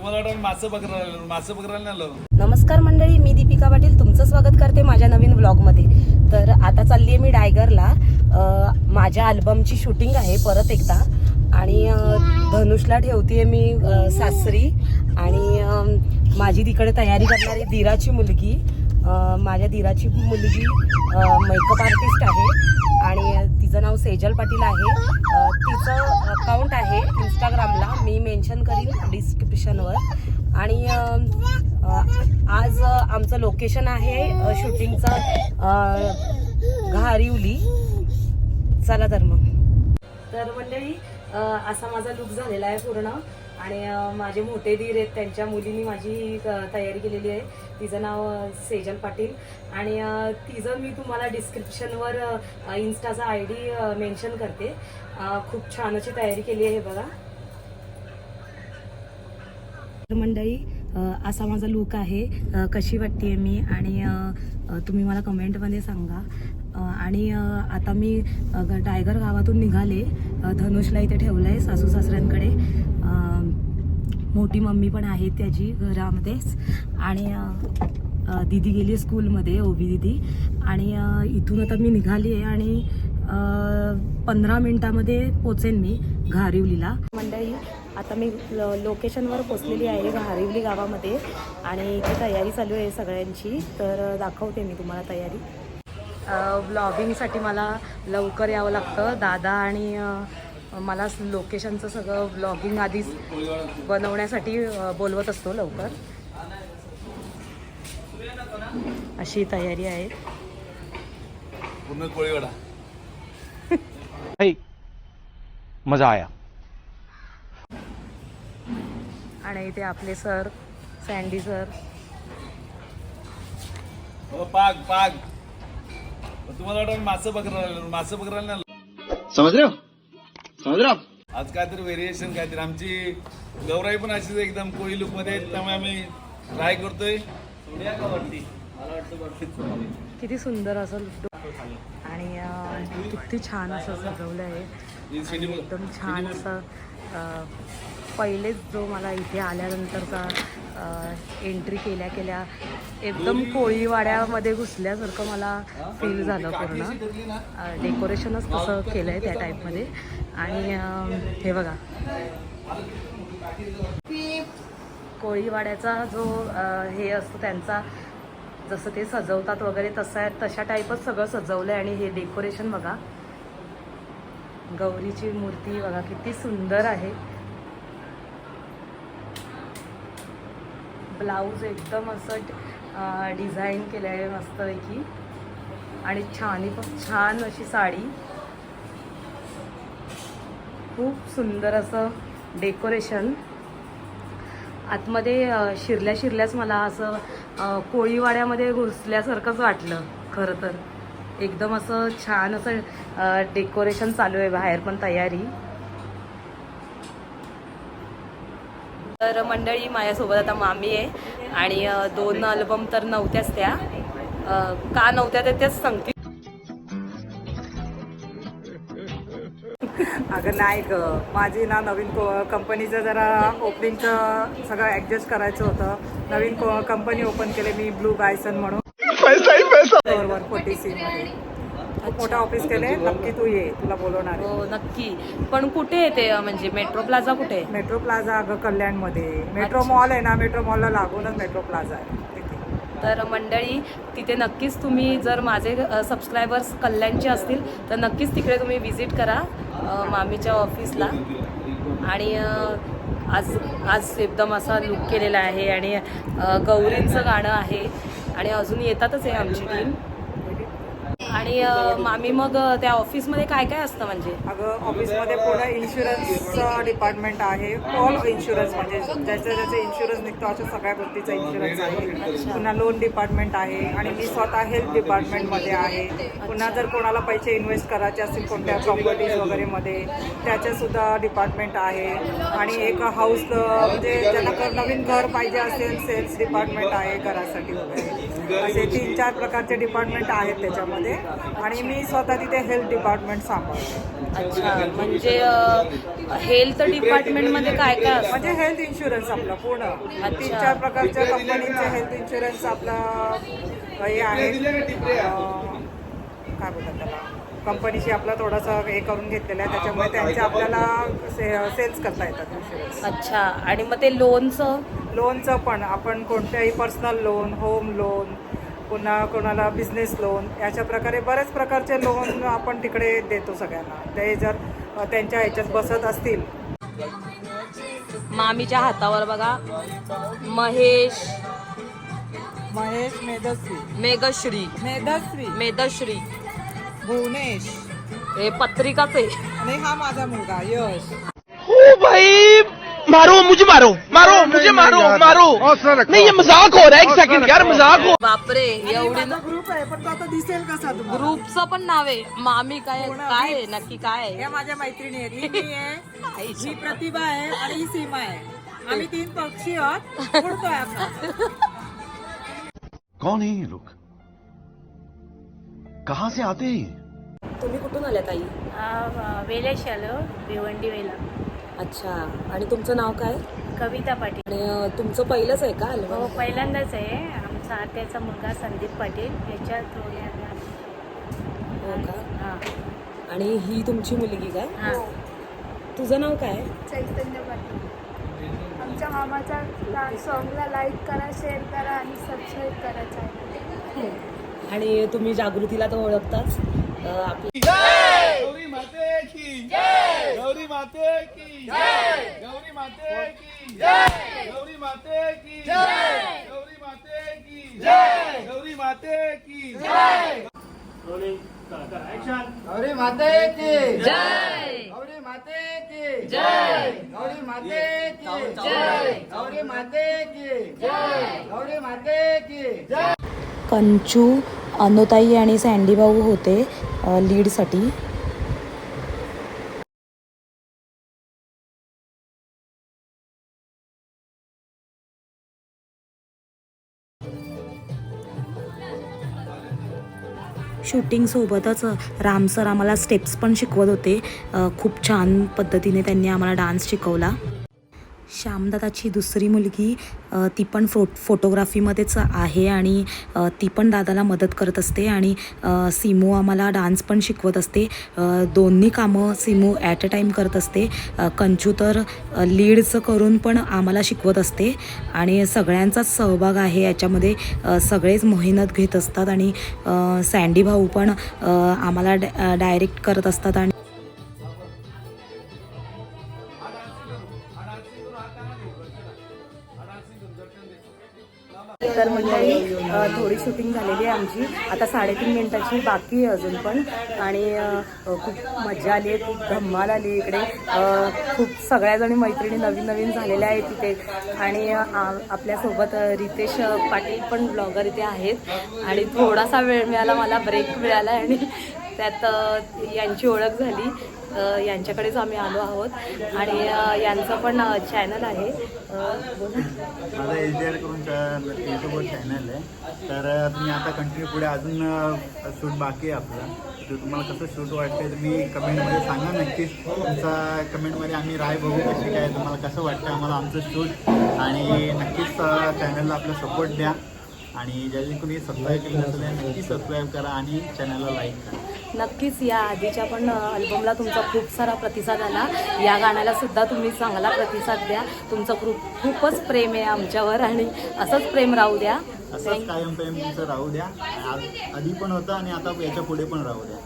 तुम्हाला वाटतं मासे पकडायला मासे पकडायला आलो? नमस्कार मंडळी मी दीपिका पाटील. तुमचं स्वागत करते माझ्या नवीन व्लॉगमध्ये. तर आता चालली आहे मी डायगरला. माझ्या अल्बमची शूटिंग आहे परत एकदा. आणि धनुषला ठेवतीये मी सासरी. आणि माझी तिकडे तयारी करणारी दिराची मुलगी. माझ्या दिराची मुलगी मेकअप आर्टिस्ट आहे आणि तिचं नाव सेजल पाटील आहे. तिचं अकाउंट आहे इंस्टाग्रामला मी मेन्शन करीन डिस्क्रिप्शनवर आणि आज आमचं लोकेशन आहे शूटिंगचं घारिवली चला तर मग. तर मंडळी असा माझा लुक झालेला आहे पूर्ण. आणि माझे मोठे धीर आहेत त्यांच्या मुलीनी माझी तयारी केलेली आहे. तिचं नाव सेजल पाटील. आणि तिचं मी तुम्हाला डिस्क्रिप्शनवर इन्स्टाचा आय डी मेन्शन करते. खूप छान अशी तयारी केली आहे बघा. मंडळी असा माझा लुक आहे. कशी वाटते मी? आणि तुम्ही मला कमेंटमध्ये सांगा. आणि आता मी ग- टायगर गावातून निघाले. धनुषला इथे ठेवलं आहे सासू सासऱ्यांकडे. मोठी मम्मी पण आहे त्याची घरामध्येच आणि दीदी गेली स्कूलमध्ये ओबी दीदी. आणि इथून आता मी निघाली आहे आणि पंधरा मिनिटामध्ये पोचेन मी घारिवलीला. मंडळी आता मी ल- लोकेशनवर पोचलेली आहे घारिवली गावामध्ये. आणि इथे तयारी चालू आहे सगळ्यांची. तर दाखवते मी तुम्हाला तयारी. ब्लॉगिंगसाठी मला लवकर यावं लागतं. दादा आणि मला लोकेशनचं सगळं ब्लॉगिंग आधीच बनवण्यासाठी बोलवत असतो लवकर. अशी तयारी आहे. पूर्ण कोळीवाडा भाई मजा आया. आणि इथे आपले सर सँडी सर. हो, पाग पाग. तुम्हाला वाटतं मासे पकडायला. मासे पकडायला नाही आज काहीतरी व्हेरिएशन काहीतरी आमची गौराई पण अशीच एकदम कोळी लुकमध्ये आहे. त्यामुळे आम्ही ट्राय करतोय किती सुंदर असं लुक आणि किती छान असं सजवलं आहे ही. एकदम छान असं पहिलेच जो मला इथे आल्यानंतरचा एंट्री केल्या केल्या. एकदम कोळीवाड्यामध्ये घुसल्यासारखं मला फील झालं पूर्ण. डेकोरेशनच तसं केलं आहे त्या टाईपमध्ये आणि हे बघा. कोळीवाड्याचा जो हे असतो त्यांचा जसं ते सजवतात वगैरे तसं आहे तशा टाईपच सगळं सजवलं आहे आणि हे डेकोरेशन बघा. गौरीची मूर्ती बघा किती सुंदर आहे. ब्लाऊज एकदम असं डिझाईन केलं आहे मस्तपैकी. आणि छान पण छान अशी साडी. खूप सुंदर असं डेकोरेशन. आतमध्ये शिरल्या शिरल्याच मला असं कोळीवाड्यामध्ये घुसल्यासारखंच वाटलं खरं तर. एकदम असं छान असं डेकोरेशन चालू आहे बाहेर पण तयारी. तर मंडळी माझ्यासोबत आता मामी आहे आणि दोन अल्बम तर नव्हत्याच त्या. का नव्हत्या ते त्याच सांगते. अगं नाही ग. माझी ना नवीन को कंपनीचं जरा ओपनिंगचं सगळं ॲडजस्ट करायचं होतं. नवीन को कंपनी ओपन केली मी ब्लू गायसन म्हणून बरोबर फोर्टी सी मध्ये खूप मोठं ऑफिस केले नक्की तू ये. तुला बोलवणार हो नक्की. पण कुठे आहे ते म्हणजे मेट्रो प्लाझा कुठे आहे? मेट्रो प्लाझा अगं कल्याणमध्ये. मेट्रो. मॉल आहे ना मेट्रो मॉलला लागूनच मेट्रो प्लाझा आहे. तिथे. तर मंडळी तिथे नक्कीच तुम्ही जर माझे सबस्क्रायबर्स कल्याणचे असतील तर नक्कीच तिकडे तुम्ही व्हिजिट करा अ, मामीच्या ऑफिसला आणि अ, आज आज एकदम असा लुक केलेला आहे आणि अ, गौरींचं गाणं आहे. आणि अजून येतातच आहे आमची टीम आणि मामी मग त्या ऑफिसमध्ये काय काय असतं म्हणजे? अगं ऑफिसमध्ये पुढे इन्शुरन्सचं डिपार्टमेंट आहे. ऑल इन्शुरन्स म्हणजे ज्याचं ज्याचं इन्शुरन्स निघतो अशा सगळ्या गोष्टीचा इन्शुरन्स आहे. पुन्हा लोन डिपार्टमेंट आहे आणि मी स्वतः हेल्थ डिपार्टमेंटमध्ये आहे. पुन्हा जर कोणाला पैसे इन्व्हेस्ट करायचे असतील कोणत्या प्रॉपर्टीज वगैरेमध्ये त्याचे सुद्धा डिपार्टमेंट आहे. आणि एक हाऊस म्हणजे ज्यांना नवीन घर पाहिजे असेल सेल्स डिपार्टमेंट आहे घरासाठी वगैरे. असे तीन चार प्रकारचे डिपार्टमेंट आहेत त्याच्यामध्ये. आणि मी स्वतः तिथे हेल्थ डिपार्टमेंट सांभाळते. अच्छा म्हणजे हेल्थ डिपार्टमेंटमध्ये काय काय असतं? म्हणजे हेल्थ इन्शुरन्स आपला पूर्ण. तीन चार प्रकारच्या कंपनीचे हेल्थ इन्शुरन्स आपला हे आहे. अं, काय बोलतात त्याला? कंपनीशी आपला थोडासा हे करून घेतलेलं आहे. त्याच्यामुळे त्यांचे आपल्याला से सेल्स करता येतात इन्शुरन्स अच्छा आणि मग ते लोनचं लोनचं पण आपण कोणत्याही पर्सनल लोन होम लोन पुन्हा कोणाला बिझनेस लोन याच्या प्रकारे बरेच प्रकारचे लोन आपण तिकडे देतो सगळ्यांना. ते जर त्यांच्या ह्याच्यात बसत असतील. मामीच्या हातावर बघा. महेश. महेश मेधश्री. मेघश्री. मेधश्री. मेधश्री. भुवनेश. हे पत्रिकाच आहे. आणि हा माझा मुलगा यश. ओ भाई मारो मुझे मारो मारो मुझे मारो मारो। नहीं ये मजाक हो रहा है एक सेकंड यार बापरे एवढी ग्रुप आहे पण तो आता दिसेल कसा तुम्हाला? ग्रुपचं पण नाव आहे. मामी काय काय आहे? नक्की काय आहे? या माझ्या मैत्रिणी आहेत. ही मी आहे ही प्रतिभा आहे आणि ही सीमा आहे. आम्ही तीन पक्षी आहोत. उडतोय आपला. कौन है ये लोग? कहाँ से आते हैं? तुम्ही कुठून आल्या ताई? वेलेश आलो भिवंडी वेला. अच्छा. आणि तुमचं नाव काय? कविता पाटील. तुमचं पहिलंच आहे का हो पहिल्यांदाच आहे. आत्याचा मुलगा संदीप पाटील याच्या थ्रू हो का? हां. आणि ही तुमची मुलगी काय हां. तुझं नाव काय? चैतन्य पाटील. आमच्या मामाचा डान्स सॉन्गला लाईक करा शेअर करा आणि सबस्क्राईब करा चॅनल आणि तुम्ही जागृतीला तर ओळखताच अं, आपली गौरी माते की गौरी माते की गौरी माते की गौरी माते की गौरी माते की गौरी माते की गौरी माते की जय! गौरी माते की जय! गौरी माते की जय! गौरी माते की जय! गौरी माते की जय! कंचू अनुताई आणि सँडी भाऊ होते लीडसाठी शूटिंगसोबतच राम सर आम्हाला स्टेप्स पण शिकवत होते. खूप छान पद्धतीने त्यांनी आम्हाला डान्स शिकवला. श्यामदादाची दुसरी मुलगी ती पण फो फोटोग्राफीमध्येच आहे आणि ती पण दादाला मदत करत असते आणि सिमू आम्हाला डान्स पण शिकवत असते. दोन्ही कामं सिमू ॲट अ टाईम करत असते. कंचू तर लीडचं करून पण आम्हाला शिकवत असते आणि सगळ्यांचाच सहभाग आहे याच्यामध्ये. सगळेच मेहनत घेत असतात आणि सँडी भाऊ पण आम्हाला डायरेक्ट करत असतात आणि आमची. आता साडेतीन मिनिटाची बाकी आहे अजून पण. आणि खूप मजा आली आहे खूप धम्माल आली इकडे. खूप सगळ्याजणी मैत्रिणी नवीन नवीन झालेल्या आहेत तिथे आणि आपल्यासोबत रितेश पाटील पण ब्लॉगर इथे आहेत. आणि थोडासा वेळ मिळाला मला ब्रेक मिळाला आणि त्यात यांची ओळख झाली. यांच्याकडेच आम्ही आलो आहोत. आणि यांचं पण चॅनल आहे. अ, माझा एच डी आर करून यूट्यूबवर चॅनल आहे. तर तुम्ही आता कंटिन्यू पुढे अजून शूट बाकी आहे आपलं. तर तुम्हाला कसं शूट वाटतंय तुम्ही कमेंटमध्ये सांगा. नक्कीच तुमचा कमेंटमध्ये आम्ही राय बघू कशी काय तुम्हाला कसं वाटतं आम्हाला आमचं शूट आणि नक्कीच चॅनलला आपला सपोर्ट द्या. आणि ज्याची कोणी सबस्क्राईब केलं त्यांनी नक्की सबस्क्राईब करा आणि चॅनलला लाईक करा. नक्कीच या आधीच्या पण अल्बमला तुमचा खूप सारा प्रतिसाद आला. या गाण्याला सुद्धा तुम्ही चांगला प्रतिसाद द्या. तुमचं खूप खूपच प्रेम आहे आमच्यावर आणि असंच प्रेम राहू द्या. असंच कायम प्रेम तुमचं राहू द्या. आधी पण होतं आणि आता याच्यापुढे पण राहू द्या.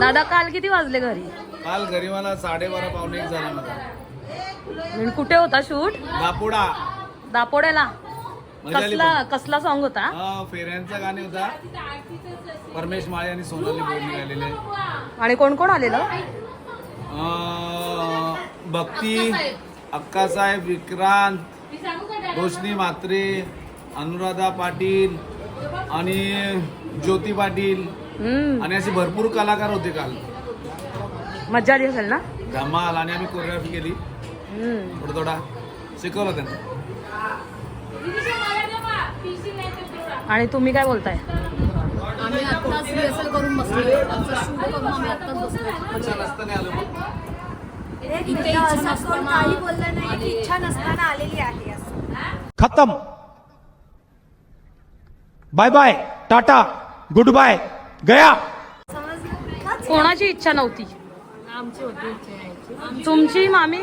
दादा काल किती वाजले घरी? काल घरी मला साडेबारा पावणे एक झाला कुठे होता शूट? दापोडा. दापोड्याला कसला कसला सॉन्ग होता? फेऱ्यांचा गाणे होता. परमेश माळे आणि सोनाली बोलणी गायलेले. आणि कोण कोण आलेलं? भक्ती अक्कासाहेब विक्रांत रोशनी म्हात्रे अनुराधा पाटील आणि ज्योती पाटील. आणि असे भरपूर कलाकार होते काल. मज्जा आली असेल ना? धमाल आणि आम्ही कोरिओग्राफी केली. हम्म. थोडा थोडा शिकवलं त्यांना. आणि तुम्ही काय बोलताय? आम्ही आत्ताच रिहर्सल करून बसलोय. आमचं शूट करून आम्ही आत्ताच बसलोय. रस्त्याने आलो? मग. इथे इच्छा नसताना. काही बोललं नाही की इच्छा नसताना आलेली आहे असं. खत्म. Bye bye Tata goodbye गया। कोणाची इच्छा नव्हती? आमची होती. तुमची मामी?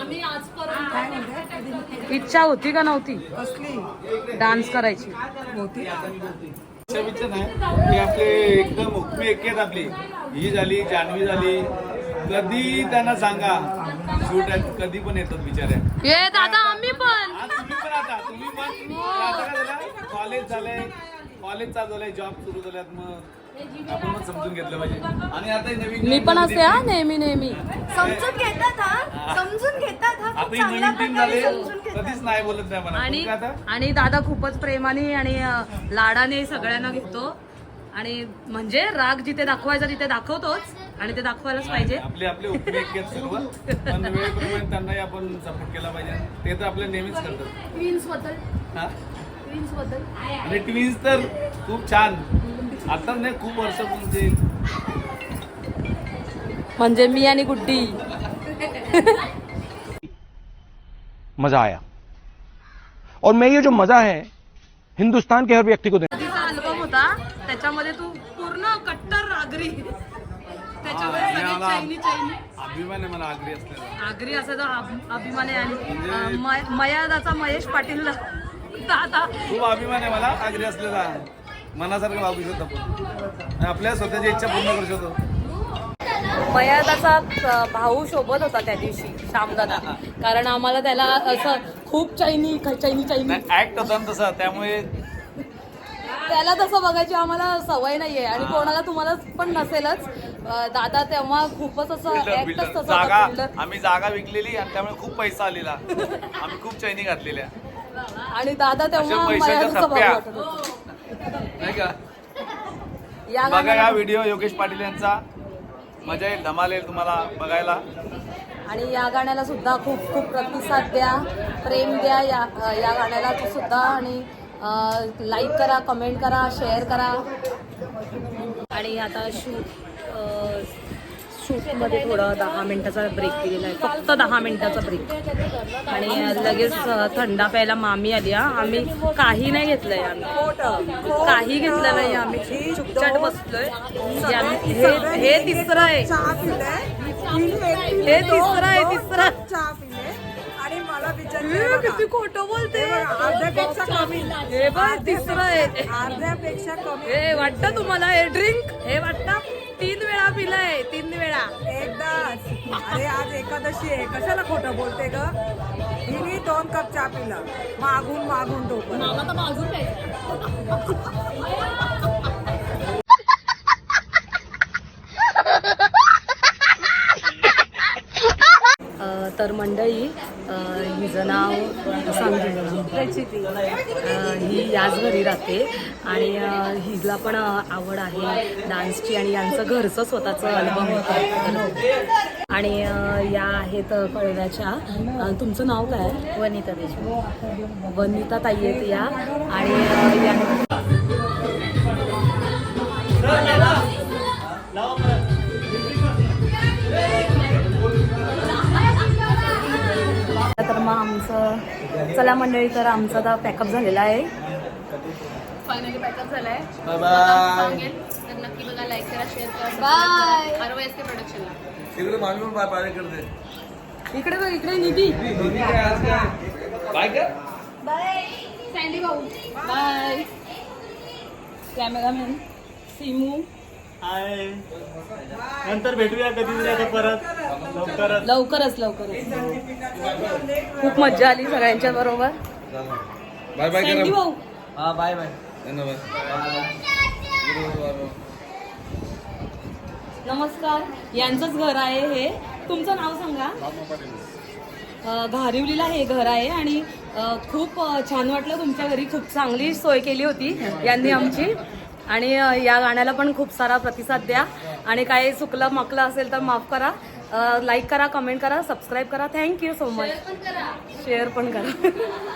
आम्ही आजपर्यंत इच्छा होती का नव्हती? डान्स करायची. इच्छा बिच्छा नाही. की आपले एकदम हुकमी एकी आपली. ही झाली जान्हवी झाली. कधी त्यांना सांगा. शूट आहेत कधी पण येतात बिचाऱ्या. ये दादा आम्ही पण. तुम्ही पण आता तुम्ही पण. आता काय झालं? कॉलेज झालंय. कॉलेज चालू झालंय जॉब सुरू झाल्यात मग. समजून घेतलं पाहिजे. आणि आता हे नवीन मी पण असते हा नेहमी नेहमी. समजून घेतात हा. समजून घेतात हा. आता ही चांगल्या नवीन टीम प्रकारे झाली समजून घेतात. कधीच नाही बोलत नाही मला. आणि आता? आणि दादा खूपच प्रेमाने आणि अं, लाडाने सगळ्यांना घेतो. आणि म्हणजे राग जिथे दाखवायचा तिथे दाखवतोच. आणि ते दाखवायलाच पाहिजे. आपले आपले उपयोग आहेत सर्व. पण वेळेप्रमाणे त्यांनाही आपण सपोर्ट केला पाहिजे. ते तर आपले नेहमीच करतात. हा? ट्विन्सबद्दल? आणि ट्विन्स तर खूप छान. आता नाही खूप वर्षापूर्वी. ते म्हणजे मी आणि गुड्डी. मजा आया. और मैं ये जो मजा है हिंदुस्तान के हर व्यक्ति को अल्बम होता त्याच्यामध्ये तू पूर्ण कट्टर आगरी. त्याच्यामध्ये सगळे मला- चैनी चैनी. अभिमान आहे मला आगरी असलेला. आगरी असायचा अभ- अभिमान आहे. आणि मय- मयादाचा महेश पाटील दादा खूप अभिमान आहे मला आगरी असलेला मनासारखं वागू शकतो आपण. आणि आपल्या स्वतःची इच्छा पूर्ण करू शकतो. मयादाचा भाऊ शोभत होता त्या दिवशी श्यामदादा. कारण आम्हाला त्याला असं खूप चैनी चैनी चैनी. ऍक्ट होता तसा त्यामुळे त्याला तसं बघायची आम्हाला सवय नाहीये. आणि कोणाला तुम्हाला पण नसेलच. दादा तेव्हा खूपच असं ऍक्टच. तसं. आम्ही जागा विकलेली आणि त्यामुळे खूप पैसा आलेला. आम्ही खूप चैनी घातलेल्या. आणि दादा तेव्हा अशा पैशाच्या मयादाचा भाऊ थप्प्या. वाटत होता. नाही का? या बघा गाण्याला या व्हिडिओ योगेश पाटील यांचा. मजा येईल धमाल येईल तुम्हाला बघायला. आणि या गाण्याला सुद्धा खूप खूप प्रतिसाद द्या प्रेम द्या या या गाण्याला सुद्धा. आणि लाईक करा कमेंट करा शेअर करा. आणि आता शूट शूटमध्ये थोडं दहा मिनिटाचा ब्रेक दिलेला आहे. फक्त दहा मिनिटाचा ब्रेक आणि लगेच थंडा प्यायला मामी आली आम्ही काही नाही घेतलंय आम्ही. काही घेतलं नाही आम्ही. चुपचाट बसलोय. हे तिसरं आहे. हे तिसरं आहे तिसरं. आणि मला किती खोटं बोलते. अर्ध्यापेक्षा कमी हे बघ तिसरं आहे. अर्ध्यापेक्षा कमी. हे वाटतं तुम्हाला? हे ड्रिंक हे वाटतं? पिलंय तीन वेळा. एकदाच. अरे आज एकादशी आहे. कशाला खोटं बोलते ग? हिने दोन कप चहा पिला. मागून मागून डोकं. मला तर तर मंडळी हिचं नाव सांगू ही याच घरी राहते. आणि हिला पण आवड आहे डान्सची आणि यांचं घरचं स्वतःचं अल्बम होतं. आणि या आहेत कळव्याच्या. तुमचं नाव काय? वनिता देशमुख. वनिता ताई आहेत या. आणि मग आमचं चला मंडळी तर आमचा आता पॅकअप झालेला आहे. फायनली पॅकअप झालाय. बाय बाय सांगेल तर नक्की बघा लाईक करा शेअर करा by R Y S K प्रोडक्शनला पण बाय बाय करते. इकडे बघ इकडे निधी. बाय कर. सँडी भाऊ. Bye cameraman Simu hi. नंतर भेटूया कधीतरी आता परत. लवकरच. लवकरच लवकरच. खूप मज्जा आली सगळ्यांच्या बरोबर. बाय बाय भाऊ. हा बाय बाय. नमस्कार. यांचंच घर आहे हे. तुमचं नाव सांगा. घारिवलीला हे घर आहे आणि खूप छान वाटलं तुमच्या घरी. खूप चांगली सोय केली होती यांनी आमची. आणि या गाण्याला पण खूप सारा प्रतिसाद द्या. आणि काही चुकलं मकलं असेल तर माफ करा. लाईक करा कमेंट करा सबस्क्राईब करा. थँक्यू सो मच शेअर पण करा.